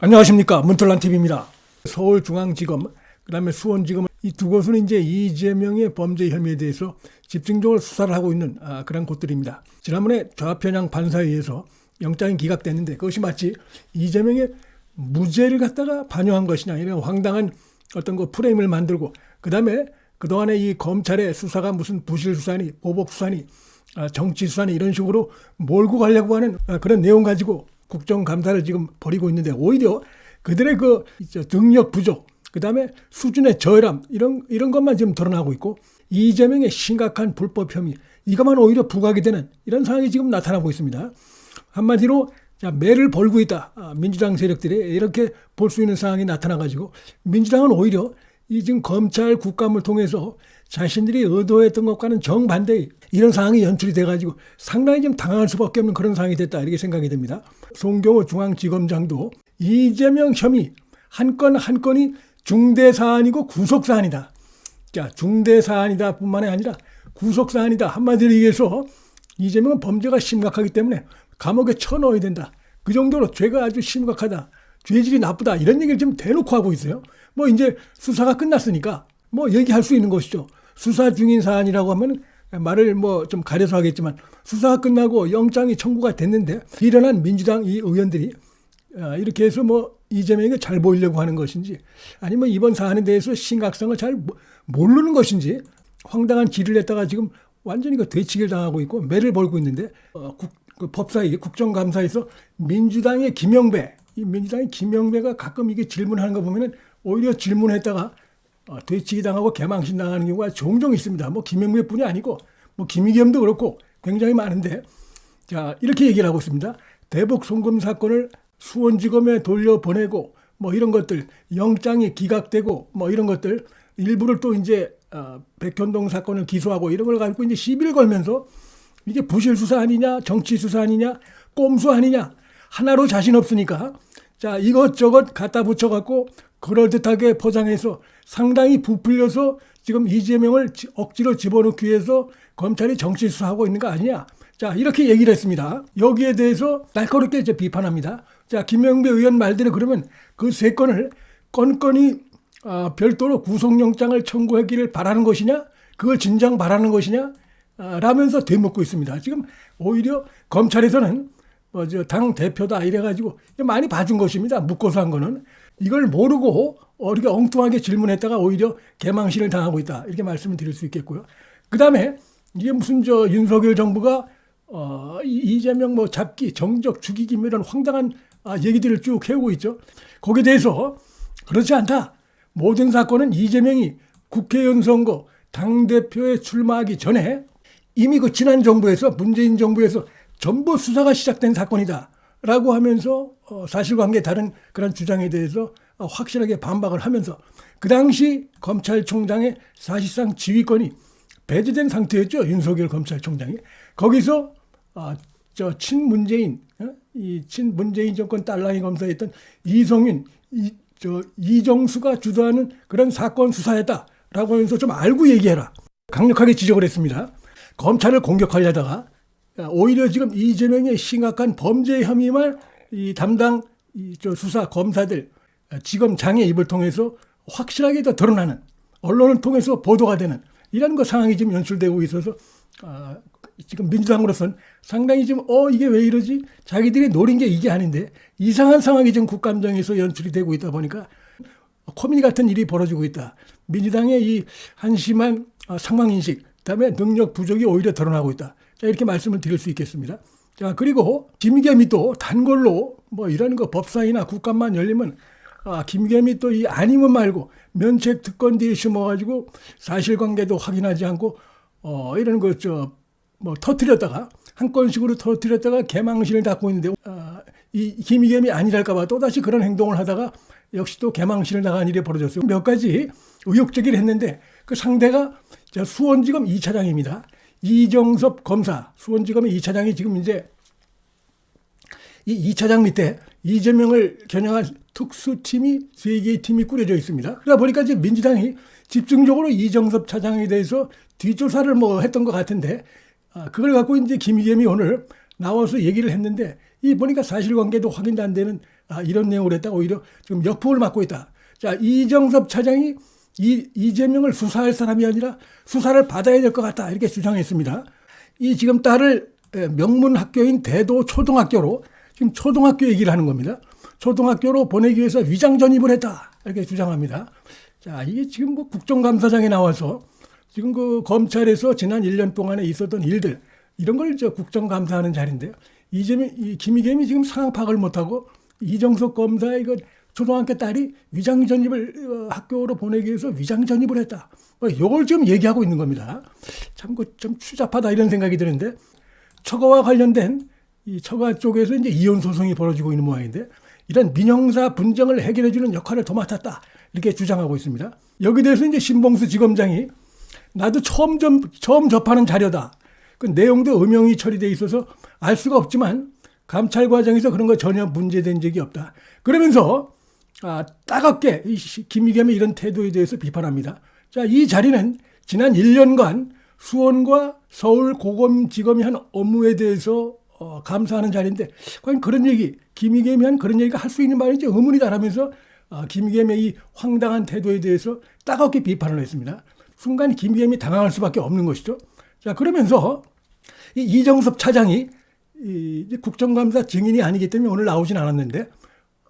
안녕하십니까 문틀란 TV입니다. 서울중앙지검 그다음에 수원지검 이 두 곳은 이제 이재명의 범죄 혐의에 대해서 집중적으로 수사를 하고 있는 아, 그런 곳들입니다. 지난번에 좌편향 판사에 의해서 영장이 기각됐는데 그것이 마치 이재명의 무죄를 갖다가 반영한 것이냐 이런 황당한 어떤 그 프레임을 만들고 그다음에 그동안에 이 검찰의 수사가 무슨 부실 수사니 보복 수사니 아, 정치 수사니 이런 식으로 몰고 가려고 하는 아, 그런 내용 가지고 국정감사를 지금 벌이고 있는데 오히려 그들의 그저 능력 부족, 그 다음에 수준의 저열함 이런 이런 것만 지금 드러나고 있고 이재명의 심각한 불법 혐의 이것만 오히려 부각이 되는 이런 상황이 지금 나타나고 있습니다. 한마디로 자, 매를 벌고 있다. 아, 민주당 세력들이 이렇게 볼 수 있는 상황이 나타나가지고 민주당은 오히려 이 지금 검찰 국감을 통해서 자신들이 의도했던 것과는 정반대의 이런 상황이 연출이 돼가지고 상당히 좀 당황할 수밖에 없는 그런 상황이 됐다 이렇게 생각이 됩니다. 송경호 중앙지검장도 이재명 혐의 한 건 한 건이 중대 사안이고 구속 사안이다. 자 중대 사안이다 뿐만이 아니라 구속 사안이다 한마디로 얘기해서 이재명은 범죄가 심각하기 때문에 감옥에 쳐넣어야 된다. 그 정도로 죄가 아주 심각하다. 죄질이 나쁘다. 이런 얘기를 지금 대놓고 하고 있어요. 뭐 이제 수사가 끝났으니까 뭐 얘기할 수 있는 것이죠. 수사 중인 사안이라고 하면 말을 뭐 좀 가려서 하겠지만 수사가 끝나고 영장이 청구가 됐는데 일어난 민주당 이 의원들이 아, 이렇게 해서 뭐 이재명에게 잘 보이려고 하는 것인지 아니면 이번 사안에 대해서 심각성을 잘 모- 모르는 것인지 황당한 길을 냈다가 지금 완전히 그 되치기를 당하고 있고 매를 벌고 있는데 어, 국, 그 법사위 국정감사에서 민주당의 김영배 이 민주당의 김영배가 가끔 이게 질문하는 거 보면은 오히려 질문했다가 어, 되치기 당하고 개망신 당하는 경우가 종종 있습니다. 뭐 김영배뿐이 아니고 뭐 김의겸도 그렇고 굉장히 많은데 자 이렇게 얘기를 하고 있습니다. 대북 송금 사건을 수원지검에 돌려보내고 뭐 이런 것들 영장이 기각되고 뭐 이런 것들 일부를 또 이제 어, 백현동 사건을 기소하고 이런 걸 가지고 이제 시비를 걸면서 이게 부실 수사 아니냐 정치 수사 아니냐 꼼수 아니냐 하나로 자신 없으니까 자 이것저것 갖다 붙여갖고 그럴듯하게 포장해서 상당히 부풀려서 지금 이재명을 지- 억지로 집어넣기 위해서 검찰이 정치 수사하고 있는 거 아니냐 자 이렇게 얘기를 했습니다 여기에 대해서 날카롭게 이제 비판합니다 자 김영배 의원 말대로 그러면 그 세 건을 건건이 아, 별도로 구속영장을 청구하기를 바라는 것이냐 그걸 진정 바라는 것이냐 아, 라면서 되묻고 있습니다. 지금 오히려 검찰에서는 뭐저 당 대표다 이래가지고 많이 봐준 것입니다. 묻고서 한 거는 이걸 모르고 어리게 엉뚱하게 질문했다가 오히려 개망신을 당하고 있다 이렇게 말씀을 드릴 수 있겠고요. 그 다음에 이게 무슨 저 윤석열 정부가 어, 이- 이재명 뭐 잡기 정적 죽이기 뭐 이런 황당한 아, 얘기들을 쭉 해오고 있죠. 거기에 대해서 그렇지 않다. 모든 사건은 이재명이 국회의원 선거 당대표에 출마하기 전에 이미 그 지난 정부에서 문재인 정부에서 전부 수사가 시작된 사건이다. 라고 하면서 어, 사실관계 다른 그런 주장에 대해서 어, 확실하게 반박을 하면서 그 당시 검찰총장의 사실상 지휘권이 배제된 상태였죠. 윤석열 검찰총장이. 거기서 아, 저 친문재인, 어? 이 친문재인 정권 딸랑이 검사였던 이성윤, 이, 저 이정수가 주도하는 그런 사건 수사였다라고 하면서 좀 알고 얘기해라. 강력하게 지적을 했습니다. 검찰을 공격하려다가 오히려 지금 이재명의 심각한 범죄 혐의만 이 담당 이 저 수사 검사들 지검장의 입을 통해서 확실하게 더 드러나는 언론을 통해서 보도가 되는 이런 거 상황이 지금 연출되고 있어서 아, 지금 민주당으로서는 상당히 지금 어 이게 왜 이러지 자기들이 노린 게 이게 아닌데 이상한 상황이 지금 국감장에서 연출이 되고 있다 보니까 코미디 같은 일이 벌어지고 있다. 민주당의 이 한심한 아, 상황 인식, 그다음에 능력 부족이 오히려 드러나고 있다. 자, 이렇게 말씀을 드릴 수 있겠습니다. 자, 그리고 또 단골로 뭐 이런 거 법사위나 국감만 열리면 아, 김겸이 또이 아니면 말고 면책 특권들이 심어가지고 사실관계도 확인하지 않고 어, 이런 거 저 뭐 터트렸다가 한 건식으로 터트렸다가 개망신을 닫고 있는데 아, 이 김의겸이 아니랄까봐 또 다시 그런 행동을 하다가 역시 또 개망신을 당한 일이 벌어졌어요. 몇 가지 의혹 제기를 했는데 그 상대가 저 수원지검 2차장입니다. 이정섭 검사 수원지검의 2차장이 지금 이제 이 2차장 밑에 이재명을 겨냥한 특수팀이 세 개의 팀이 꾸려져 있습니다. 그러다 보니까 이제 민주당이 집중적으로 이정섭 차장에 대해서 뒷조사를 뭐 했던 것 같은데 아, 그걸 갖고 이제 김의겸이 오늘 나와서 얘기를 했는데 이 보니까 사실관계도 확인도 안 되는 아, 이런 내용을 했다가 오히려 지금 역풍을 맞고 있다. 자, 이정섭 차장이 이, 이재명을 수사할 사람이 아니라 수사를 받아야 될 것 같다. 이렇게 주장했습니다. 이 지금 딸을 에, 명문 학교인 대도 초등학교로 지금 초등학교 얘기를 하는 겁니다. 초등학교로 보내기 위해서 위장 전입을 했다. 이렇게 주장합니다. 자, 이게 지금 뭐 국정감사장에 나와서 지금 그 검찰에서 지난 1년 동안에 있었던 일들 이런 걸저 국정감사하는 자리인데요. 이재명, 이 김의겸이 지금 상황 파악을 못하고 이정석 검사 이거 초등학교 딸이 위장 전입을 어, 학교로 보내기 위해서 위장 전입을 했다. 뭐 요걸 지금 얘기하고 있는 겁니다. 참 그 좀 추잡하다 이런 생각이 드는데 처가와 관련된 이 처가 쪽에서 이제 이혼 소송이 벌어지고 있는 모양인데 이런 민형사 분쟁을 해결해 주는 역할을 도맡았다 이렇게 주장하고 있습니다. 여기 대해서 이제 신봉수 지검장이 나도 처음 좀 처음 접하는 자료다. 그 내용도 음영이 처리돼 있어서 알 수가 없지만 감찰 과정에서 그런 거 전혀 문제된 적이 없다. 그러면서 아, 따갑게 김의겸의 이런 태도에 대해서 비판합니다. 자, 이 자리는 지난 1년간 수원과 서울 고검지검이 한 업무에 대해서 어, 감사하는 자리인데 과연 그런 얘기 김의겸이 한 그런 얘기가 할 수 있는 말인지 의문이다라면서 아, 김의겸의 이 황당한 태도에 대해서 따갑게 비판을 했습니다. 순간 김의겸이 당황할 수밖에 없는 것이죠. 자 그러면서 이 이정섭 차장이 이 국정감사 증인이 아니기 때문에 오늘 나오진 않았는데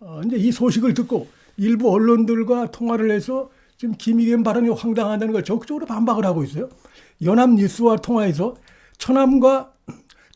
어, 이제 이 소식을 듣고 일부 언론들과 통화를 해서 지금 김의겸 발언이 황당하다는 걸 적극적으로 반박을 하고 있어요. 연합뉴스와 통화해서 천암과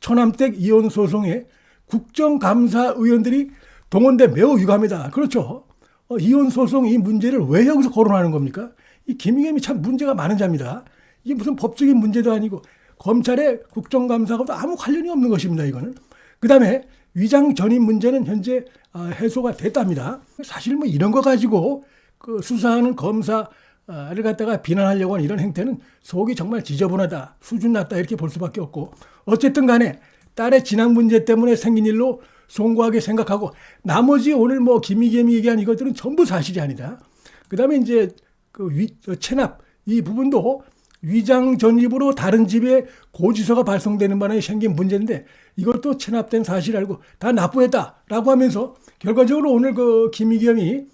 천암댁 이혼 소송에 국정감사 의원들이 동원돼 매우 유감이다. 그렇죠. 어, 이혼 소송 이 문제를 왜 여기서 거론하는 겁니까? 이 김의겸이 참 문제가 많은 자입니다. 이게 무슨 법적인 문제도 아니고 검찰의 국정감사하고도 아무 관련이 없는 것입니다. 이거는. 그 다음에 위장 전입 문제는 현재 아, 해소가 됐답니다. 사실 뭐 이런 거 가지고 그 수사하는 검사를 갖다가 비난하려고 하는 이런 행태는 속이 정말 지저분하다, 수준 낮다 이렇게 볼 수밖에 없고 어쨌든 간에 딸의 진학 문제 때문에 생긴 일로 송구하게 생각하고 나머지 오늘 뭐 김희겸이 얘기한 이것들은 전부 사실이 아니다. 그 다음에 이제 그 위, 어, 체납 이 부분도 위장 전입으로 다른 집에 고지서가 발송되는 바람에 생긴 문제인데 이것도 체납된 사실 알고 다 납부했다라고 하면서 결과적으로 오늘 그 김희겸이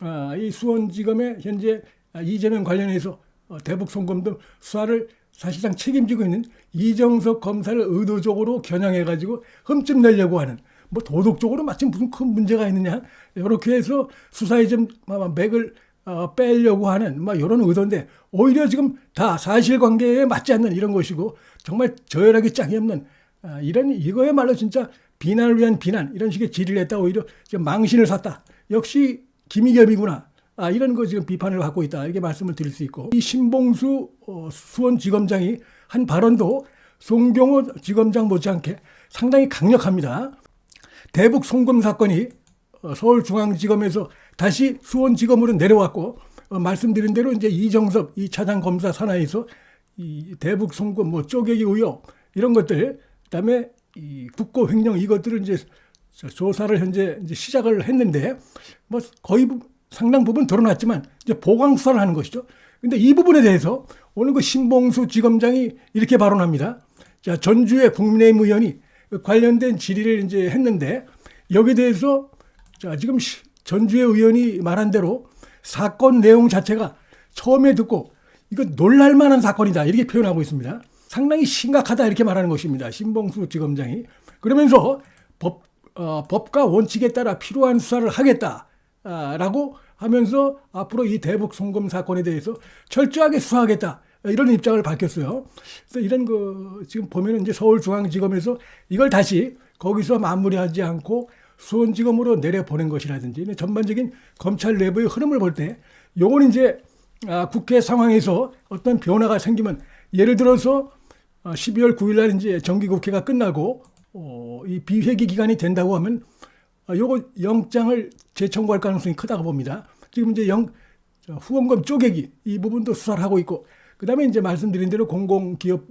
아, 이 수원지검에 현재 아, 이재명 관련해서 어, 대북 송금 등 수사를 사실상 책임지고 있는 이정석 검사를 의도적으로 겨냥해가지고 흠집 내려고 하는 뭐 도덕적으로 마침 무슨 큰 문제가 있느냐 이렇게 해서 수사에 좀 맥을 어, 빼려고 하는 막 이런 의도인데 오히려 지금 다 사실관계에 맞지 않는 이런 것이고 정말 저열하기 짝이 없는 아, 이런 이거야말로 진짜 비난을 위한 비난 이런 식의 질의를 했다. 오히려 지금 망신을 샀다. 역시 김희겸이구나. 아, 이런 거 지금 비판을 받고 있다. 이렇게 말씀을 드릴 수 있고. 이 신봉수 어, 수원지검장이 한 발언도 송경호 지검장 못지않게 상당히 강력합니다. 대북 송금 사건이 어, 서울중앙지검에서 다시 수원지검으로 내려왔고 어, 말씀드린 대로 이제 이정섭 이 차장 검사 산하에서 이 대북 송금 뭐 쪼개기 의혹 이런 것들 그다음에 이 국고 횡령 이것들을 이제 저- 조사를 현재 이제 시작을 했는데 뭐 거의 부- 상당 부분 드러났지만 이제 보강 수사를 하는 것이죠. 근데 이 부분에 대해서 오늘 그 신봉수 지검장이 이렇게 발언합니다. 자, 전주의 국민의힘 의원이 그 관련된 질의를 이제 했는데 여기에 대해서 자, 지금 시- 전주의 의원이 말한 대로 사건 내용 자체가 처음에 듣고 이거 놀랄만한 사건이다 이렇게 표현하고 있습니다. 상당히 심각하다 이렇게 말하는 것입니다. 신봉수 지검장이 그러면서 법 어, 법과 원칙에 따라 필요한 수사를 하겠다라고 하면서 앞으로 이 대북 송금 사건에 대해서 철저하게 수사하겠다 이런 입장을 밝혔어요. 그래서 이런 그 지금 보면은 이제 서울중앙지검에서 이걸 다시 거기서 마무리하지 않고 수원지검으로 내려 보낸 것이라든지 전반적인 검찰 내부의 흐름을 볼 때 요건 이제 아, 국회 상황에서 어떤 변화가 생기면 예를 들어서 어, 12월 9일 날 이제 정기 국회가 끝나고 어, 이 비회기 기간이 된다고 하면 어, 요거 영장을 재청구할 가능성이 크다고 봅니다. 지금 이제 영 저, 후원금 쪼개기 이 부분도 수사를 하고 있고 그다음에 이제 말씀드린 대로 공공기업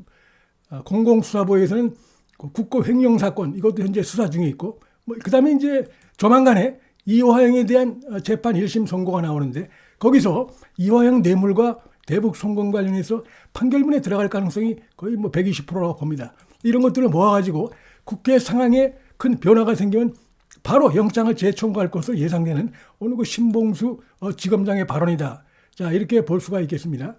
어, 공공수사부에서는 그 국고 횡령 사건 이것도 현재 수사 중에 있고 뭐 그다음에 이제 조만간에 이화영에 대한 어, 재판 1심 선고가 나오는데 거기서 이화영 뇌물과 대북 송금 관련해서 판결문에 들어갈 가능성이 거의 뭐 120%라고 봅니다. 이런 것들을 모아가지고 국회 상황에 큰 변화가 생기면 바로 영장을 재청구할 것으로 예상되는 오늘 그 신봉수 어, 지검장의 발언이다. 자 이렇게 볼 수가 있겠습니다.